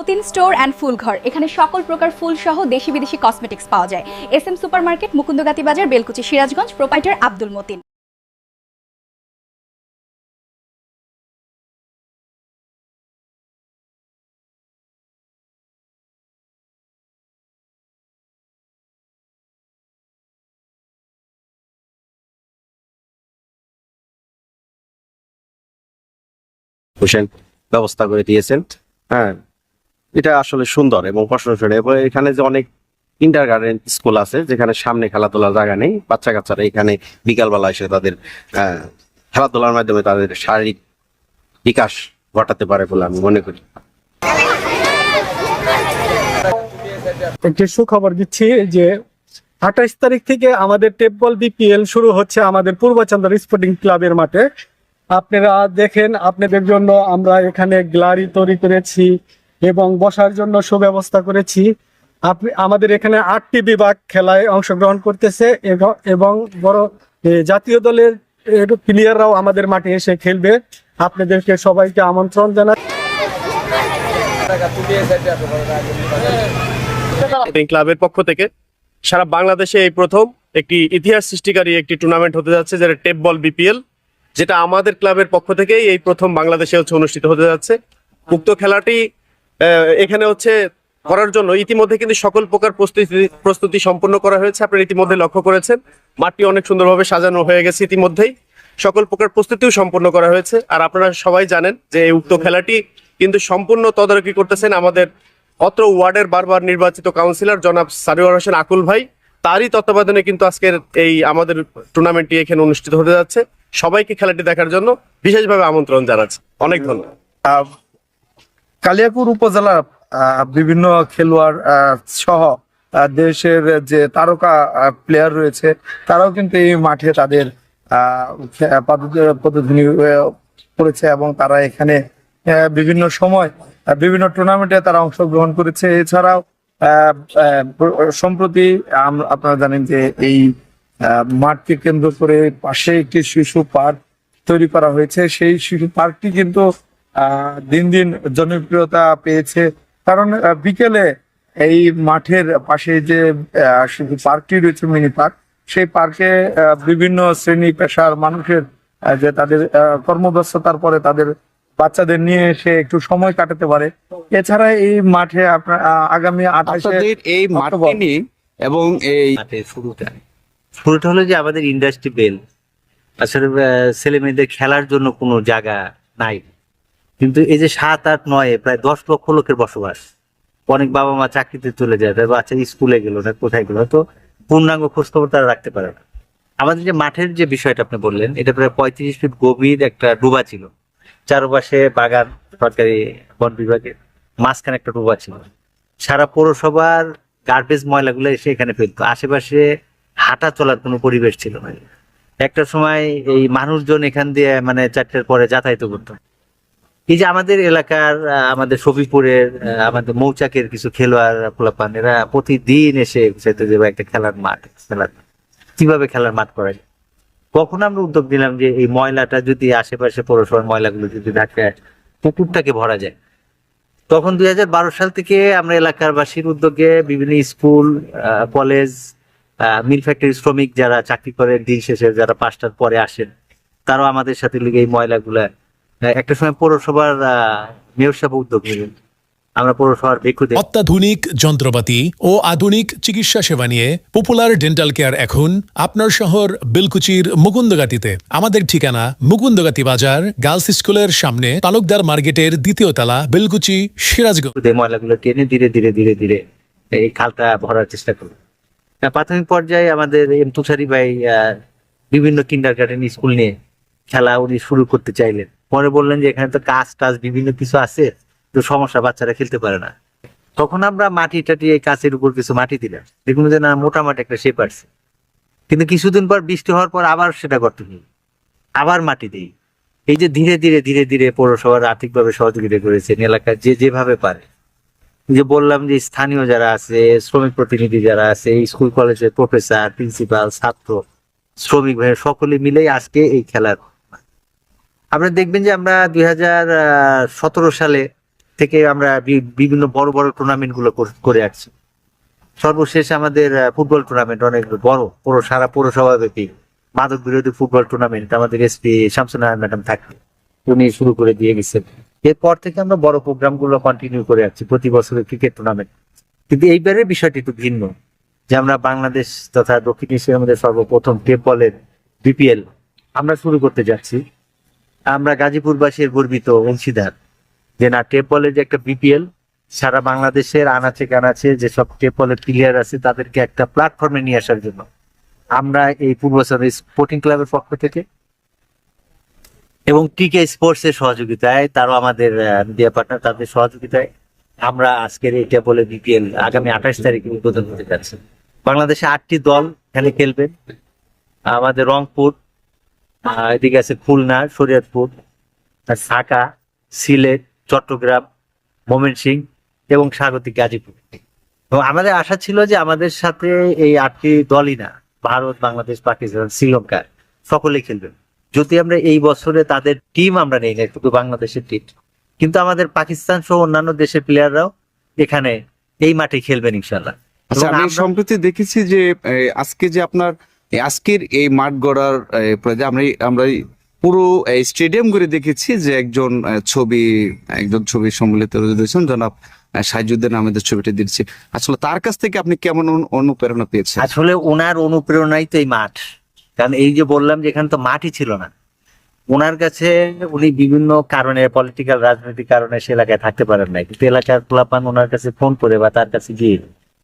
Matin store and ফুল ঘর। এখানে সকল প্রকার ফুল সহ দেশি বিদেশি কসমেটিক্স পাওয়া যায়। S M super market Mukundagati Bazar, Belkuchi, Sirajganj, proprietor Abdul Matin. ব্যবস্থা করে দিয়েছেন। হ্যাঁ। এটা আসলে সুন্দর এবং প্রশংসনীয়। এবং এখানে যে অনেক ইন্টার গার্ডেন স্কুল আছে, যেখানে সামনে খেলাধুলার জায়গা নেই বাচ্চা কাচ্চারা এখানে বিকালবেলা এসে তাদের খেলাধুলার মাধ্যমে তাদের শারীরিক বিকাশ ঘটাতে পারে বলে আমি মনে করি। একটি সুখবর দিচ্ছি যে আঠাইশ তারিখ থেকে আমাদের টেপবল বিপিএল শুরু হচ্ছে আমাদের পূর্বাচন্দ্র স্পোর্টিং ক্লাবের মাঠে। আপনারা দেখেন, আপনাদের জন্য আমরা এখানে গ্লারি তৈরি করেছি। এবং বসার জন্য সুব্যবস্থা করেছি। আপনি, আমাদের এখানে আটটি বিভাগ খেলায় অংশগ্রহণ করতেছে এবং- বড় জাতীয় দলের প্লেয়াররাও আমাদের মাঠে এসে খেলবে। আপনাদেরকে সবাইকে আমন্ত্রণ জানাই ক্লাবের পক্ষ থেকে সারা বাংলাদেশে এই প্রথম একটি ইতিহাস সৃষ্টিকারী একটি টুর্নামেন্ট হতে যাচ্ছে, যেটা টেপ বল বিপিএল, যেটা আমাদের ক্লাবের পক্ষ থেকেই এই প্রথম বাংলাদেশে হচ্ছে অনুষ্ঠিত হতে যাচ্ছে। উক্ত খেলাটি এখানে হচ্ছে করার জন্য ইতিমধ্যে কিন্তু সকল প্রকার প্রস্তুতি প্রস্তুতি সম্পন্ন করা হয়েছে। আপনারা ইতিমধ্যে লক্ষ্য করেছেন, মাঠটি অনেক সুন্দরভাবে সাজানো হয়ে গেছে ইতিমধ্যেই। সকল প্রকার প্রস্তুতিও সম্পন্ন করা হয়েছে। আর আপনারা সবাই জানেন যে উক্ত খেলাটি কিন্তু সম্পূর্ণ তদারকি করতেছেন আমাদের অত্র ওয়ার্ডের বারবার নির্বাচিত কাউন্সিলর জনাব সারিওয়ার হোসেন আকুল ভাই। তারই তত্ত্বাবধানে কিন্তু আজকের এই আমাদের টুর্নামেন্টটি এখানে অনুষ্ঠিত হতে যাচ্ছে। সবাইকে খেলাটি দেখার জন্য বিশেষভাবে আমন্ত্রণ জানাচ্ছি। অনেক ধন্যবাদ। কালিয়াকুর উপজেলার বিভিন্ন খেলোয়াড় সহ দেশের যে তারকা প্লেয়ার রয়েছে, তারাও কিন্তু এই মাঠে তাদের পদধ্বনি করেছে এবং তারা এখানে বিভিন্ন সময় বিভিন্ন টুর্নামেন্টে তারা অংশগ্রহণ করেছে। এছাড়াও সম্প্রতি আপনারা জানেন যে এই মাঠকে কেন্দ্র করে পাশে একটি শিশু পার্ক তৈরি করা হয়েছে। সেই শিশু পার্কটি কিন্তু দিন দিন জনপ্রিয়তা পেয়েছে। কারণ বিকেলে এই মাঠের পাশে যে আহ, পার্কটি রয়েছে মিনি পার্ক সেই পার্কে আহ, বিভিন্ন শ্রেণি পেশার মানুষের যে তাদের আহ, কর্মব্যস্ততার পরে তাদের বাচ্চাদের নিয়ে এসে একটু সময় কাটাতে পারে। এছাড়া এই মাঠে আপনার আহ, আগামী আঠাশে এই মাঠটি এবং এই শুরুটা। হলো যে আমাদের ইন্ডাস্ট্রি বেল আসলে ছেলে মেয়েদের খেলার জন্য কোনো জায়গা নাই। কিন্তু এই যে সাত আট নয়, প্রায় দশ লক্ষ লোকের বসবাস। অনেক বাবা মা চাকরিতে চলে যায় তার বাচ্চা স্কুলে গেল না, কোথায় গেল? তো পূর্ণাঙ্গ খোঁজখবর তারা রাখতে পারে না। আমাদের যে মাঠের যে বিষয়টা আপনি বললেন, এটা প্রায় পঁয়ত্রিশ ফিট গভীর একটা ডুবা ছিল। চারপাশে বাগান, সরকারি বন বিভাগের মাঝখানে একটা ডুবা ছিল। সারা পৌরসভার গার্বেজ ময়লাগুলো এসে এখানে ফেলতো। আশেপাশে হাঁটা চলার কোনো পরিবেশ ছিল না। একটা সময় এই মানুষজন এখান দিয়ে মানে চারটের পরে যাতায়াত করতো। এই যে আমাদের এলাকার আমাদের সফিপুরের আমাদের মৌচাকের কিছু খেলোয়াড়, পোলাপান, এরা প্রতিদিন এসে চাইতো যে একটা খেলার মাঠ, খেলার। কীভাবে খেলার মাঠ করা যায় কখন আমরা উদ্যোগ নিলাম যে, এই ময়লাটা যদি আশেপাশে পৌরসভার ময়লাগুলো যদি ঢাকায় পুকুরটাকে ভরা যায় তখন দুই হাজার বারো সাল থেকে আমরা এলাকারবাসীর উদ্যোগে বিভিন্ন স্কুল কলেজ মিল ফ্যাক্টরি শ্রমিক যারা চাকরি করে, দিন শেষে যারা পাঁচটার পরে আসেন, তারাও আমাদের সাথে লিগে এই ময়লাগুলা একটা সময় পৌরসভার আহ, মেয়র উদ্যোগ নিলেন। আমরা পৌরসভার ভিক্ষুদের অত্যাধুনিক যন্ত্রপাতি ও আধুনিক চিকিৎসা সেবা নিয়ে পপুলার ডেন্টাল কেয়ার এখন আপনার শহর বিলকুচির মুকুন্দগাতিতে। আমাদের ঠিকানা মুকুন্দগাতি বাজার গার্লস স্কুলের সামনে তালুকদার মার্কেটের দ্বিতীয় তলা বিলকুচি সিরাজগঞ্জ। ময়লাগুলো টেনে ধীরে ধীরে ধীরে ধীরে এই খালটা ভরার চেষ্টা করব। প্রাথমিক পর্যায়ে আমাদের এম তুষারি ভাই বিভিন্ন কিন্ডার গার্ডেন স্কুল নিয়ে খেলা উনি শুরু করতে চাইলেন। পরে বললেন যে এখানে তো কাজ টাজ বিভিন্ন কিছু আছে, তো সমস্যা, বাচ্চারা খেলতে পারে না। তখন আমরা মাটি টাটি এই কাছের উপর কিছু মাটি দিলাম। দেখুন যে না, মোটামুটি একটা শেপ আসছে। কিন্তু কিছুদিন পর বৃষ্টি হওয়ার পর আবার সেটা করতে হলো। আবার মাটি দিই। এই যে ধীরে ধীরে ধীরে ধীরে পৌরসভার আর্থিকভাবে সহযোগিতা করেছেন এলাকার যে যেভাবে পারে। যে বললাম যে স্থানীয় যারা আছে, শ্রমিক প্রতিনিধি যারা আছে স্কুল, কলেজের প্রফেসর, প্রিন্সিপাল, ছাত্র, শ্রমিক ভাই সকলে মিলেই আজকে এই খেলার আপনারা দেখবেন যে আমরা দুই হাজার সতেরো সালে থেকে আমরা বিভিন্ন বড় বড় টুর্নামেন্টগুলো করে আসছি। সর্বশেষ আমাদের ফুটবল টুর্নামেন্ট অনেক বড়, পুরো সারা পৌরসভা মাদক বিরোধী ফুটবল টুর্নামেন্ট আমাদের এসপি শামসুনারায়ণ ম্যাডাম থাকবে উনি শুরু করে দিয়ে গেছেন। এরপর থেকে আমরা বড় প্রোগ্রামগুলো কন্টিনিউ করে যাচ্ছি প্রতি বছরের ক্রিকেট টুর্নামেন্ট কিন্তু এইবারের বিষয়টি একটু ভিন্ন, যে আমরা বাংলাদেশ তথা দক্ষিণ এশিয়ার মধ্যে সর্বপ্রথম টেপ বলের বিপিএল আমরা শুরু করতে যাচ্ছি। আমরা গাজীপুরবাসীর গর্বিত অংশীদার। যে না টেপ বলের যে একটা বিপিএল, সারা বাংলাদেশের আনাচে কানাচে যেসব টেপ বলের প্লেয়ার আছে, তাদেরকে একটা প্ল্যাটফর্মে নিয়ে আসার জন্য। আমরা এই পূর্বাচল স্পোর্টিং ক্লাবের পক্ষ থেকে এবং টিকে স্পোর্টস এর সহযোগিতায়, তারও আমাদের মিডিয়া পার্টনার তাদের সহযোগিতায় আমরা আজকের এই টেবলে বিপিএল আগামী আঠাশ তারিখে উদ্বোধন করতে যাচ্ছি। বাংলাদেশে আটটি দল খেলে খেলবে। আমাদের রংপুর এদিকে আছে খুলনা শরীয়তপুর ঢাকা সিলেট চট্টগ্রাম ময়মনসিং এবং স্বাগতিক গাজীপুর। এবং আমাদের আশা ছিল যে আমাদের সাথে এই আটটি দলই না ভারত বাংলাদেশ পাকিস্তান শ্রীলঙ্কা সকলেই খেলবেন। যদি আমরা এই বছরে তাদের টিম আমরা নেই না শুধু বাংলাদেশের টিম কিন্তু আমাদের পাকিস্তান সহ অন্যান্য দেশের প্লেয়াররাও এখানে এই মাঠে খেলবেন ইনশাল্লাহ আচ্ছা আমি সম্প্রতি দেখেছি যে আজকে যে আপনার আজকের এই মাঠ গড়ার আমরা আমরা পুরো স্টেডিয়াম ঘুরে দেখেছি যে একজন ছবি একজন ছবি সম্মিলিত রয়েছেন জনাব সাইজুদ্দিন আহমেদের ছবিটা দিচ্ছি আসলে তার কাছ থেকে আপনি কেমন অনুপ্রেরণা পেয়েছেন? আসলে ওনার অনুপ্রেরণাই তো এই মাঠ। কারণ এই যে বললাম যে এখানে তো মাঠই ছিল না। ওনার কাছে উনি বিভিন্ন কারণে পলিটিক্যাল রাজনৈতিক কারণে সে এলাকায় থাকতে পারেন নাই। কিন্তু এলাকার পোলাপান ওনার কাছে ফোন করে বা তার কাছে গিয়ে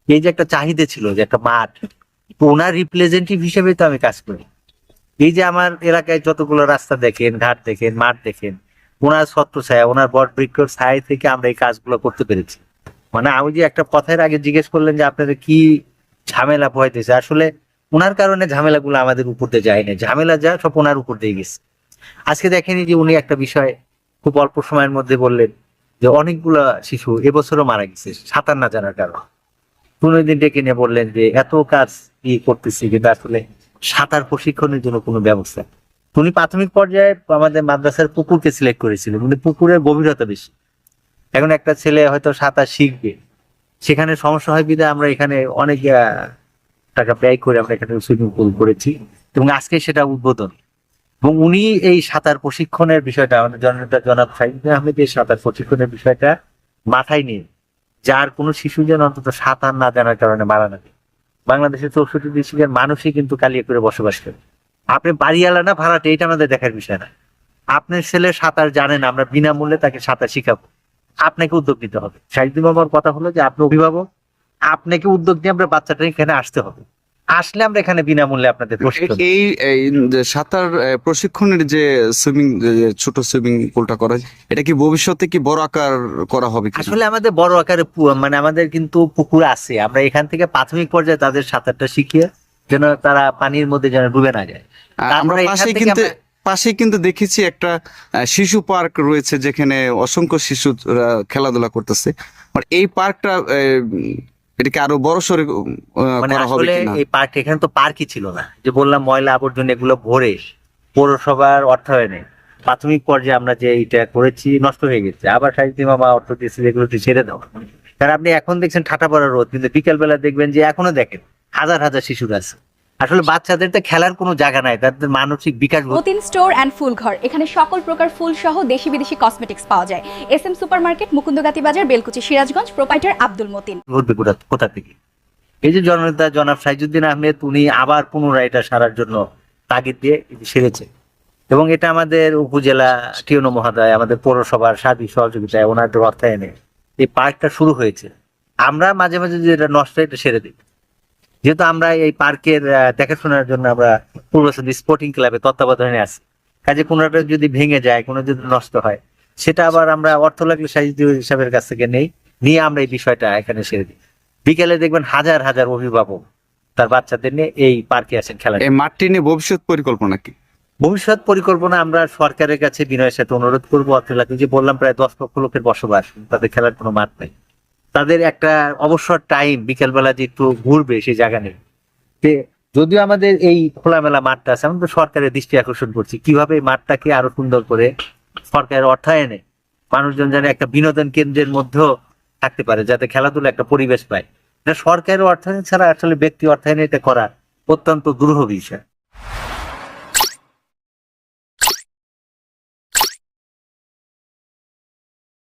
এই যে একটা চাহিদা ছিল যে একটা মাঠ ওনার রিপ্রেজেন্টেটিভ হিসেবে তো আমি কাজ করি। এই যে আমার এলাকায় যতগুলো রাস্তা দেখেন, ঘাট দেখেন, মাঠ দেখেন ওনার ছত্র ছায়া ওনার বট বৃক্ষ ছায়া থেকে আমরা এই কাজগুলো করতে পেরেছি। মানে আমি যে একটা কথার আগে জিজ্ঞেস করলেন যে আপনাদের কি ঝামেলা পোহাইতেছে আসলে ওনার কারণে ঝামেলাগুলো আমাদের উপর দিয়ে যায় না ঝামেলা যা, সব ওনার উপর দিয়ে গেছে। আজকে দেখেনি যে উনি একটা বিষয় খুব অল্প সময়ের মধ্যে বললেন যে অনেকগুলা শিশু এবছরও মারা গেছে, সাঁতার না জানার কারণে। পনেরো দিন ডেকে নিয়ে বললেন যে, এত কাজ ই করতেছি কিন্তু আসলে সাঁতার প্রশিক্ষণের জন্য কোনো ব্যবস্থা। উনি প্রাথমিক পর্যায়ে আমাদের মাদ্রাসার পুকুরকে সিলেক্ট করেছিলেন। কিন্তু পুকুরের গভীরতা বেশি। এখন একটা ছেলে হয়তো সাঁতার শিখবে। সেখানে সমস্যা হয় বিধায় আমরা এখানে অনেক টাকা ব্যয় করে আমরা এখানে সুইমিং পুল করেছি এবং আজকে সেটা উদ্বোধন। এবং উনি এই সাঁতার প্রশিক্ষণের বিষয়টা, আমাদের জননেতা জনাব সাইদুদ্দিন আহমেদ এই সাঁতার প্রশিক্ষণের বিষয়টা মাথায় নিয়ে যার কোনো শিশু যেন অন্তত সাঁতার না জানার কারণে মারা না। বাংলাদেশের চৌষট্টি ডিস্ট্রিক্টের মানুষই কিন্তু কালিয়া করে বসবাস করে। আপনি বাড়িওয়ালা না, ভাড়াটে, এটা আমাদের দেখার বিষয় না। আপনার ছেলে সাঁতার জানেন আমরা বিনামূল্যে তাকে সাঁতার শিখাবো। আপনাকে উদ্যোগ নিতে হবে। সাহিদুল বাবার কথা হলো যে, আপনি অভিভাবক, আপনাকে উদ্যোগ নিয়ে আমরা বাচ্চাটা এখানে আসতে হবে। আসলে আমরা এখানে বিনামূল্যে আপনাদের এই সাঁতার প্রশিক্ষণের যে সুইমিং ছোট সুইমিং পুলটা করা এটা কি ভবিষ্যতে কি বড় আকার করা হবে আসলে আমাদের বড় আকারে মানে আমাদের কিন্তু পুকুর আছে। আমরা এখান থেকে প্রাথমিক পর্যায়ে তাদের সাঁতারটা শিখিয়ে যেন তারা পানির মধ্যে যেন ডুবে না যায়। আমরা পাশে কিন্তু পাশে কিন্তু দেখেছি একটা শিশু পার্ক রয়েছে যেখানে অসংখ্য শিশু খেলাধুলা করতেছে। এই পার্কটা এটাকে আরও বড় সড়ে মানে করা হবে কিনা? এই পার্ক এখানে তো পার্কই ছিল না। যে বললাম ময়লা আবর্জনা এগুলো ভরে পৌরসভার অর্থায়নে প্রাথমিক পর্যায়ে আমরা যে এটা করেছি নষ্ট হয়ে গেছে। আবার সাহিত্য মামা অর্থ দিয়েছে যেগুলোতে ছেড়ে দাও। কারণ আপনি এখন দেখছেন ঠাটা পড়া রোদ কিন্তু বিকেল বেলা দেখবেন যে এখনও দেখেন হাজার হাজার শিশুরা আছে। আসলে বাচ্চাদের তো খেলার কোনো জায়গা নাই তাদের মানসিক বিকাশ। মতিন স্টোর অ্যান্ড ফুল ঘর এখানে সকল প্রকার ফুল সহ দেশি বিদেশি কসমেটিক্স পাওয়া যায়। S M super market Mukundagati Bazar Belkuchi Sirajganj proprietor Abdul Matin. ঘটবে কোথা থেকে? এই যে জননেতা জনাব সাইজুদ্দিন আহমেদ উনি আবার পুনরায় এটা সারার জন্য তাগিদ দিয়ে সেরেছে। এবং এটা আমাদের উপজেলা টিউনো মহোদয় আমাদের পৌরসভার সার্বিক সহযোগিতায় ওনাদের অর্থায়নে এই পার্কটা শুরু হয়েছে। আমরা মাঝে মাঝে যে এটা নষ্ট এটা সেরে দিই। যেহেতু আমরা এই পার্কের দেখাশোনার জন্য আমরা পূর্বসন্ধি স্পোর্টিং ক্লাবে তত্ত্বাবধানে আছি। কাজে কোনোটা যদি ভেঙে যায় কোনো যদি নষ্ট হয় সেটা আবার আমরা অর্থ লাগলে সাহিত্য হিসাবের কাছ থেকে নেই। নিয়ে আমরা এই বিষয়টা এখানে সেরে দিই। বিকেলে দেখবেন হাজার হাজার অভিভাবক তার বাচ্চাদের নিয়ে এই পার্কে আসেন খেলা এই মাঠটি নিয়ে ভবিষ্যৎ পরিকল্পনা কি? ভবিষ্যৎ পরিকল্পনা আমরা সরকারের কাছে বিনয়ের সাথে অনুরোধ করব। অর্থ এলাকা যে বললাম প্রায় দশ লক্ষ লোকের বসবাস তাদের খেলার কোনো মাঠ নেই। তাদের একটা অবসর টাইম বিকেলবেলা যে একটু ঘুরবে সেই জায়গা নেই যদিও আমাদের এই খোলামেলা মাঠটা আছে, আমরা সরকারের দৃষ্টি আকর্ষণ করছি। কীভাবে এই মাঠটাকে আরও সুন্দর করে সরকারের অর্থায়নে মানুষজন যেন একটা বিনোদন কেন্দ্রের মধ্যেও থাকতে পারে, যাতে খেলাধুলা একটা পরিবেশ পায়। সরকারের অর্থায়ন ছাড়া আসলে ব্যক্তি অর্থায়নে এটা করা অত্যন্ত দুরূহ বিষয়।